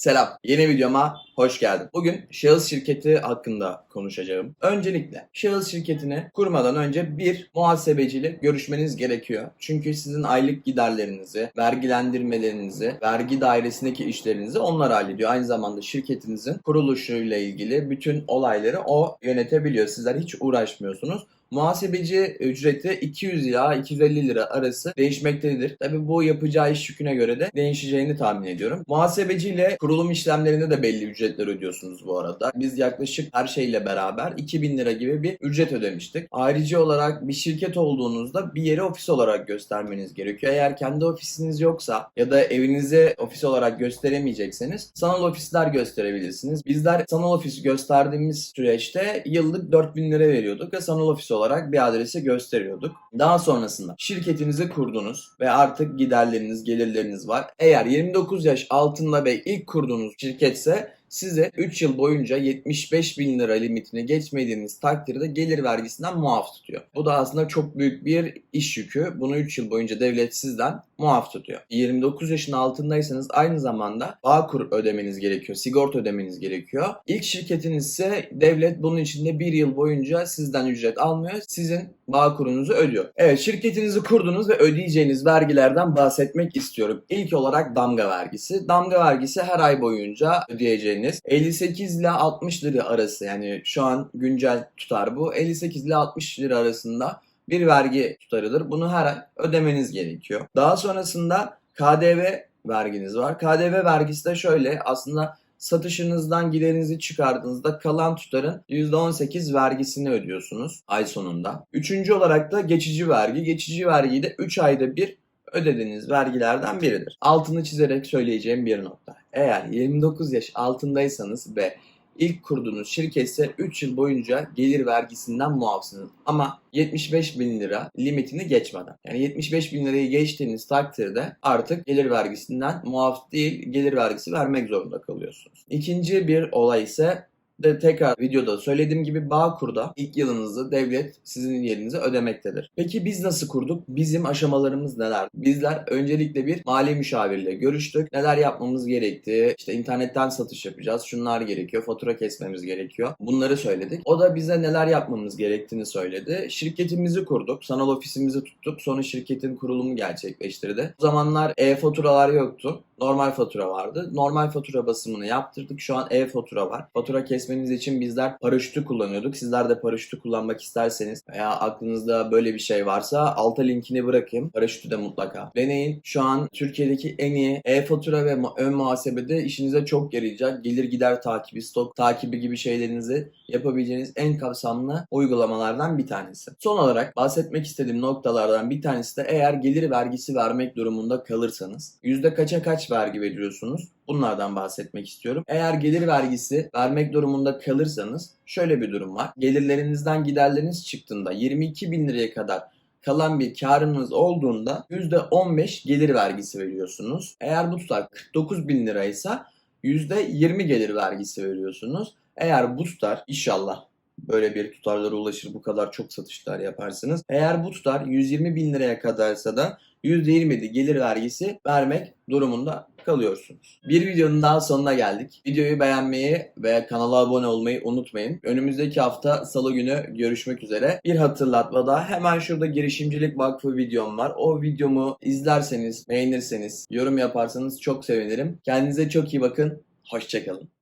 Selam, yeni videoma hoş geldin. Bugün şahıs şirketi hakkında konuşacağım. Öncelikle şahıs şirketini kurmadan önce bir muhasebeciyle görüşmeniz gerekiyor. Çünkü sizin aylık giderlerinizi, vergilendirmelerinizi, vergi dairesindeki işlerinizi onlar hallediyor. Aynı zamanda şirketinizin kuruluşuyla ilgili bütün olayları o yönetebiliyor. Sizler hiç uğraşmıyorsunuz. Muhasebeci ücreti 200 ila 250 lira arası değişmektedir. Tabi bu yapacağı iş yüküne göre de değişeceğini tahmin ediyorum. Muhasebeciyle kurulum işlemlerinde de belli ücretler ödüyorsunuz bu arada. Biz yaklaşık her şeyle beraber 2000 lira gibi bir ücret ödemiştik. Ayrıca olarak bir şirket olduğunuzda bir yeri ofis olarak göstermeniz gerekiyor. Eğer kendi ofisiniz yoksa ya da evinizi ofis olarak gösteremeyecekseniz sanal ofisler gösterebilirsiniz. Bizler sanal ofis gösterdiğimiz süreçte yıllık 4000 lira veriyorduk ve sanal ofis olarak bir adresi gösteriyorduk. Daha sonrasında şirketinizi kurdunuz ve artık giderleriniz, gelirleriniz var. Eğer 29 yaş altında ve ilk kurduğunuz şirketse size 3 yıl boyunca 75 bin lira limitini geçmediğiniz takdirde gelir vergisinden muaf tutuyor. Bu da aslında çok büyük bir iş yükü. Bunu 3 yıl boyunca devlet sizden muaf tutuyor. 29 yaşın altındaysanız aynı zamanda Bağkur ödemeniz gerekiyor. Sigorta ödemeniz gerekiyor. İlk şirketiniz ise devlet bunun içinde 1 yıl boyunca sizden ücret almıyor. Sizin Bağkur'unuzu ödüyor. Evet şirketinizi kurdunuz ve ödeyeceğiniz vergilerden bahsetmek istiyorum. İlk olarak damga vergisi. Damga vergisi her ay boyunca ödeyeceğiniz 58 ile 60 lira arası yani şu an güncel tutar bu. 58 ile 60 lira arasında bir vergi tutarıdır. Bunu her ay ödemeniz gerekiyor. Daha sonrasında KDV verginiz var. KDV vergisi de şöyle aslında satışınızdan giderinizi çıkardığınızda kalan tutarın %18 vergisini ödüyorsunuz ay sonunda. Üçüncü olarak da geçici vergi. Geçici vergiyi de 3 ayda bir ödediğiniz vergilerden biridir. Altını çizerek söyleyeceğim bir nokta. Eğer 29 yaş altındaysanız ve ilk kurduğunuz şirketse 3 yıl boyunca gelir vergisinden muafsınız. Ama 75 bin lira limitini geçmeden. Yani 75 bin lirayı geçtiğiniz takdirde artık gelir vergisinden muaf değil gelir vergisi vermek zorunda kalıyorsunuz. İkinci bir olay ise de tekrar videoda söylediğim gibi Bağkur'da ilk yılınızı devlet sizin yerinize ödemektedir. Peki biz nasıl kurduk? Bizim aşamalarımız neler? Bizler öncelikle bir mali müşavirle görüştük. Neler yapmamız gerektiği, işte internetten satış yapacağız, şunlar gerekiyor, fatura kesmemiz gerekiyor. Bunları söyledik. O da bize neler yapmamız gerektiğini söyledi. Şirketimizi kurduk, sanal ofisimizi tuttuk. Sonra şirketin kurulumu gerçekleştirdi. O zamanlar e-faturalar yoktu. Normal fatura vardı. Normal fatura basımını yaptırdık. Şu an e-fatura var. Fatura kesmeniz için bizler paraşütü kullanıyorduk. Sizler de paraşütü kullanmak isterseniz veya aklınızda böyle bir şey varsa alta linkini bırakayım. Paraşütü de mutlaka deneyin. Şu an Türkiye'deki en iyi e-fatura ve ön muhasebede işinize çok yarayacak. Gelir gider takibi, stok takibi gibi şeylerinizi yapabileceğiniz en kapsamlı uygulamalardan bir tanesi. Son olarak bahsetmek istediğim noktalardan bir tanesi de eğer gelir vergisi vermek durumunda kalırsanız yüzde kaça vergi veriyorsunuz? Bunlardan bahsetmek istiyorum. Eğer gelir vergisi vermek durumunda kalırsanız şöyle bir durum var. Gelirlerinizden giderleriniz çıktığında 22 bin liraya kadar kalan bir karınız olduğunda %15 gelir vergisi veriyorsunuz. Eğer bu tutar 49 bin liraysa %20 gelir vergisi veriyorsunuz. Eğer bu tutar inşallah böyle bir tutarlara ulaşır bu kadar çok satışlar yaparsınız. Eğer bu tutar 120 bin liraya kadarsa da %20'de gelir vergisi vermek durumunda kalıyorsunuz. Bir videonun daha sonuna geldik. Videoyu beğenmeyi ve kanala abone olmayı unutmayın. Önümüzdeki hafta salı günü görüşmek üzere. Bir hatırlatma daha hemen şurada girişimcilik vakfı videom var. O videomu izlerseniz, beğenirseniz, yorum yaparsanız çok sevinirim. Kendinize çok iyi bakın. Hoşçakalın.